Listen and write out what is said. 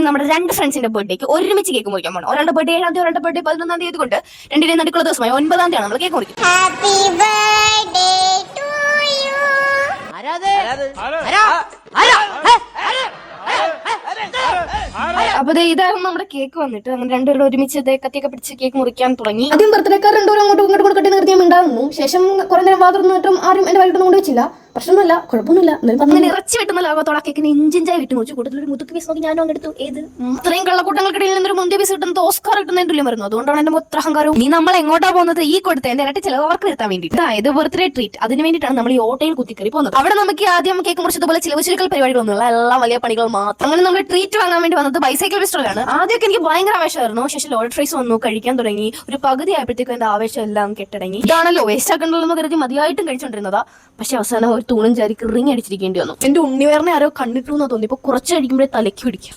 ഇനി നമ്മുടെ രണ്ട് ഫ്രണ്ട്സിന്റെ ബർത്ത്ഡേക്ക് ഒരുമിച്ച് കേക്ക് മുറിക്കാൻ പോകണം ഒരാളുടെ ബർത്ത്ഡേ ഏഴാം തീയതി ഒരാളുടെ ബർത്ത്ഡേ പതിനൊന്നാം തീയതി കൊണ്ട് രണ്ടിനെയും നടുക്കുള്ള ദിവസമായി ഒൻപതാം തീയതി നമ്മൾ കേക്ക് മുറിക്കും. അപ്പൊ ദേ ഇതായിരുന്നു നമ്മുടെ കേക്ക് വന്നിട്ട്. അങ്ങനെ രണ്ടുപേരും ഒരുമിച്ച് ദേ കത്തിയൊക്കെ പിടിച്ച് കേക്ക് മുറിക്കാൻ തുടങ്ങി. ആദ്യം ബർത്ത്ഡേക്കാർ രണ്ടുപേരും അങ്ങോട്ടും ഇങ്ങോട്ടും കൊടുക്കട്ടെ നിർത്തി ഞാൻ ഉണ്ടാകുന്നു ശേഷം കുറെ നേരം വാതിർന്നിട്ടും ആരും എന്റെ വൈകിട്ടൊന്നും കൊണ്ടുവച്ചില്ല. പ്രശ്നമൊന്നുമില്ല കുഴപ്പമൊന്നുമില്ല. അങ്ങനെ ഇറച്ചി വെട്ടുന്ന ലോകത്തോടൊക്കെ ഇഞ്ചിഞ്ചായി വിട്ടു നോച്ചു കൂടുതൽ ഒരു മുതുക്ക് പീസ് നോക്കി ഞാനും അങ്ങെടുത്തു. ഏത്? ഇത്രയും കള്ളക്കൂട്ടങ്ങൾക്കിടയിൽ നിന്നൊരു മുന്തിയ പീസ് കിട്ടുന്നത് ഓസ്കാർ കിട്ടുന്നതിന് തുല്യം വരുന്നു. അതുകൊണ്ടാണ് എന്റെ മൊത്ത അഹങ്കാരവും. നീ നമ്മൾ എങ്ങോട്ടാ പോകുന്നത്? ഈ കൊടുത്ത എന്റെ ഇരട്ടി ചിലവ് അവർക്ക് വരുത്താൻ വേണ്ടി അതായത് ബർത്ത്ഡേ ട്രീറ്റ് അതിന് വേണ്ടിയിട്ടാണ് നമ്മൾ ഈ ഓട്ടയിൽ കുത്തിക്കറി പോകുന്നത്. അവിടെ നമുക്ക് ആദ്യം കേക്ക് മുറിച്ചതുപോലെ ചിലവ് ചുരുക്കൽ പരിപാടികളൊന്നുമില്ല എല്ലാം വലിയ പണികൾ മാത്രം. അങ്ങനെ നമ്മൾ ട്രീറ്റ് വാങ്ങാൻ വേണ്ടി വന്നത് ബൈസൈക്കിൾ പിസ്റ്റോളാണ് ആദ്യമൊക്കെ എനിക്ക് ഭയങ്കര ആവേശമായിരുന്നു. ശേഷം ലോഡ് ഫ്രൈസ് വന്നു കഴിക്കാൻ തുടങ്ങി. ഒരു പകുതി ആയപ്പോഴത്തേക്കും എന്റെ ആവേശം എല്ലാം കെട്ടടങ്ങി. ഇതാണല്ലോ വേസ്റ്റ് ആക്കണ്ടല്ലോ എന്ന് കരുതി മതിയായിട്ടും കഴിച്ചോണ്ടിരുന്നതാ. പക്ഷെ അവസാനം ഒരു തൂണും ചാരി കിറിങ്ങി അടിച്ചിരിക്കേണ്ടി വന്നു. എന്റെ ഉണ്ണിവേറിനെ ആരോ കണ്ടിട്ടു തോന്നി ഇപ്പൊ കുറച്ച് കഴിക്കുമ്പോഴേ തലയ്ക്ക് പിടിക്കും.